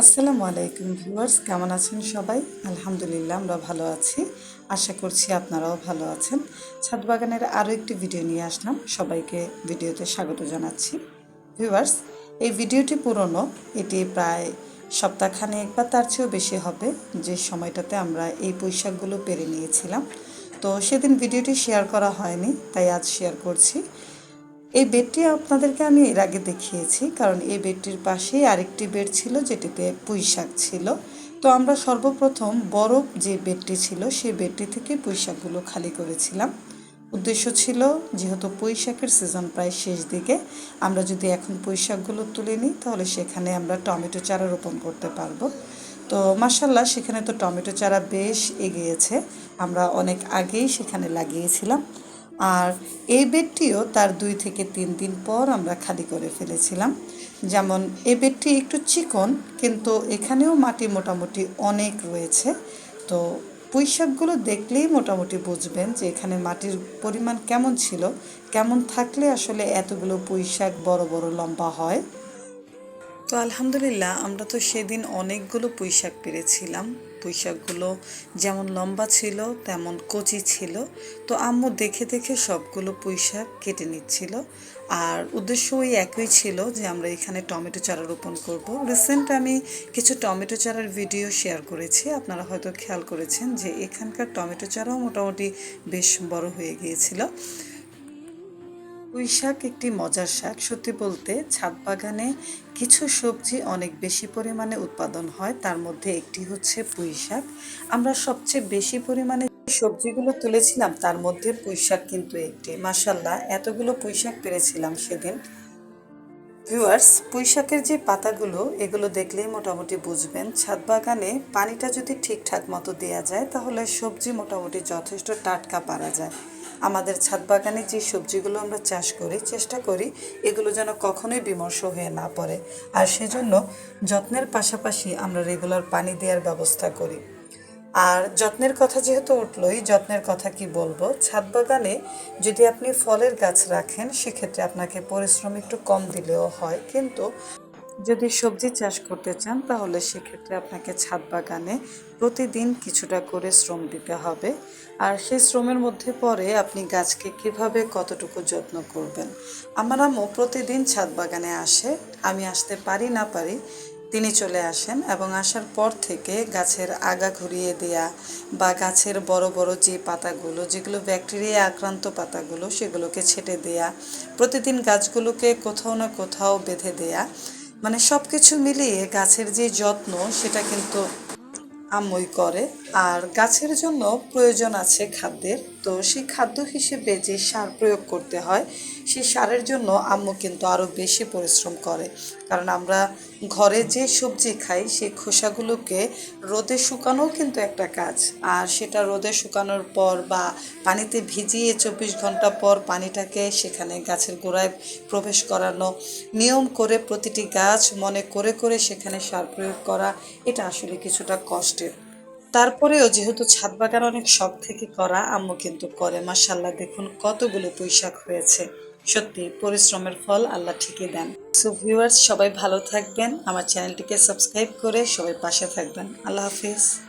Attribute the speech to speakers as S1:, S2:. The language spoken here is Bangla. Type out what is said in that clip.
S1: আসসালামু আলাইকুম ভিউয়ার্স, কেমন আছেন সবাই? আলহামদুলিল্লাহ, আমরা ভালো আছি। আশা করছি আপনারাও ভালো আছেন। ছাদ বাগানের আরও একটি ভিডিও নিয়ে আসলাম। সবাইকে ভিডিওতে স্বাগত জানাচ্ছি। ভিউয়ার্স, এই ভিডিওটি পুরনো, এটি প্রায় সপ্তাহখানেক বা তার চেয়েও বেশি হবে যে সময়টাতে আমরা এই পোশাকগুলো পেরে নিয়েছিলাম। তো সেদিন ভিডিওটি শেয়ার করা হয়নি, তাই আজ শেয়ার করছি। এই বেডটি আপনাদেরকে আমি এর আগে দেখিয়েছি, কারণ এই বেডটির পাশেই আরেকটি বেড ছিল যেটিতে পুঁই শাক ছিল। তো আমরা সর্বপ্রথম বড় যে বেডটি ছিল সেই বেডটি থেকে পুঁই শাকগুলো খালি করেছিলাম। উদ্দেশ্য ছিল যেহেতু পুঁই শাকের সিজন প্রায় শেষ দিকে, আমরা যদি এখন পুঁই শাকগুলো তুলে নিই, তাহলে সেখানে আমরা টমেটো চারা রোপণ করতে পারব। তো মাসাল্লাহ সেখানে তো টমেটো চারা বেশ এগিয়েছে। আমরা অনেক আগেই সেখানে লাগিয়েছিলাম। আর এই বেডটিও তার দুই থেকে তিন দিন পর আমরা খালি করে ফেলেছিলাম। যেমন এই বেডটি একটু চিকন, কিন্তু এখানেও মাটি মোটামুটি অনেক রয়েছে। তো পুঁইশাকগুলো দেখলেই মোটামুটি বুঝবেন যে এখানে মাটির পরিমাণ কেমন ছিল, কেমন থাকলে আসলে এতগুলো পুঁইশাক বড় বড় লম্বা হয়। তো আলহামদুলিল্লাহ, আমরা তো সেদিন অনেকগুলো পুঁই শাক পেরেছিলাম। পুঁই শাকগুলো যেমন লম্বা ছিল, তেমন কচি ছিল। তো আম্মু দেখে দেখে সবগুলো পুঁই শাক কেটে নিচ্ছিল। আর উদ্দেশ্য ওই একই ছিল যে আমরা এখানে টমেটো চারা রোপণ করব। রিসেন্ট আমি কিছু টমেটো চারার ভিডিও শেয়ার করেছি। আপনারা হয়তো খেয়াল করেছেন যে এখানকার টমেটো চারাও মোটামুটি বেশ বড় হয়ে গিয়েছিল। পুঁই শাক একটি মজার শাক। সত্যি বলতে, ছাদ বাগানে কিছু সবজি অনেক বেশি পরিমাণে উৎপাদন হয়, তার মধ্যে একটি হচ্ছে পুঁই শাক আমরা সবচেয়ে বেশি পরিমাণে সবজিগুলো তুলেছিলাম, তার মধ্যে পুঁই শাক কিন্তু একটি। মাসাল্লাহ এতগুলো পুঁই শাক পেরেছিলাম সেদিন। ভিউয়ার্স পুঁই শাকের যে পাতাগুলো, এগুলো দেখলেই মোটামুটি বুঝবেন। ছাদ বাগানে পানিটা যদি ঠিকঠাক মতো দেওয়া যায়, তাহলে সবজি মোটামুটি যথেষ্ট টাটকা পারা যায়। আমাদের ছাদ বাগানে যে সবজিগুলো আমরা চাষ করি, চেষ্টা করি, এগুলো যেন কখনোই বিমর্ষ হয়ে না পড়ে। আর সেজন্য যত্নের পাশাপাশি আমরা রেগুলার পানি দেওয়ার ব্যবস্থা করি। আর যত্নের কথা যেহেতু উঠলোই, যত্নের কথা কি বলব? ছাদ বাগানে যদি আপনি ফলের গাছ রাখেন, সেক্ষেত্রে আপনাকে পরিশ্রম একটু কম দিলেও হয়। কিন্তু যদি সবজি চাষ করতে চান, তাহলে সেক্ষেত্রে আপনাকে ছাদ বাগানে প্রতিদিন কিছুটা করে শ্রম দিতে হবে। আর সেই শ্রমের মধ্যে পরে আপনি গাছকে কীভাবে কতটুকু যত্ন করবেন? আমার আম্মু প্রতিদিন ছাদ বাগানে আসে, আমি আসতে পারি না পারি তিনি চলে আসেন এবং আসার পর থেকে গাছের আগা ঘুরিয়ে দেয়া বা গাছের বড় বড় যে পাতাগুলো, যেগুলো ব্যাকটেরিয়া আক্রান্ত পাতাগুলো, সেগুলোকে ছেটে দেয়া, প্রতিদিন গাছগুলোকে কোথাও না কোথাও বেঁধে দেয়া মানে সব কিছু মিলিয়ে গাছের যে যত্ন সেটা কিন্তু আম্মুই করে। আর গাছের জন্য প্রয়োজন আছে খাদ্যের। তো সেই খাদ্য হিসেবে যে সার প্রয়োগ করতে হয়, সেই সারের জন্য আম্মু কিন্তু আরও বেশি পরিশ্রম করে। কারণ আমরা ঘরে যে সবজি খাই, সেই খোসাগুলোকে রোদে শুকানোও কিন্তু একটা কাজ। আর সেটা রোদে শুকানোর পর বা পানিতে ভিজিয়ে চব্বিশ ঘণ্টা পর পানিটাকে সেখানে গাছের গোড়ায় প্রবেশ করানো, নিয়ম করে প্রতিটি গাছ মনে করে করে সেখানে সার প্রয়োগ করা, এটা আসলে কিছুটা কষ্টের। তারপরেও যেহেতু ছাদ বাগান অনেক শখ থেকে করা, আম্মু কিন্তু করে। মাসাল্লাহ দেখুন কতগুলো পুঁইশাক হয়েছে। সত্যি, পরিশ্রমের ফল আল্লাহ ঠিকই দেন। সো ভিউয়ার্স সবাই ভালো থাকবেন। আমার চ্যানেলটিকে সাবস্ক্রাইব করে সবাই পাশে থাকবেন। আল্লাহ হাফিজ।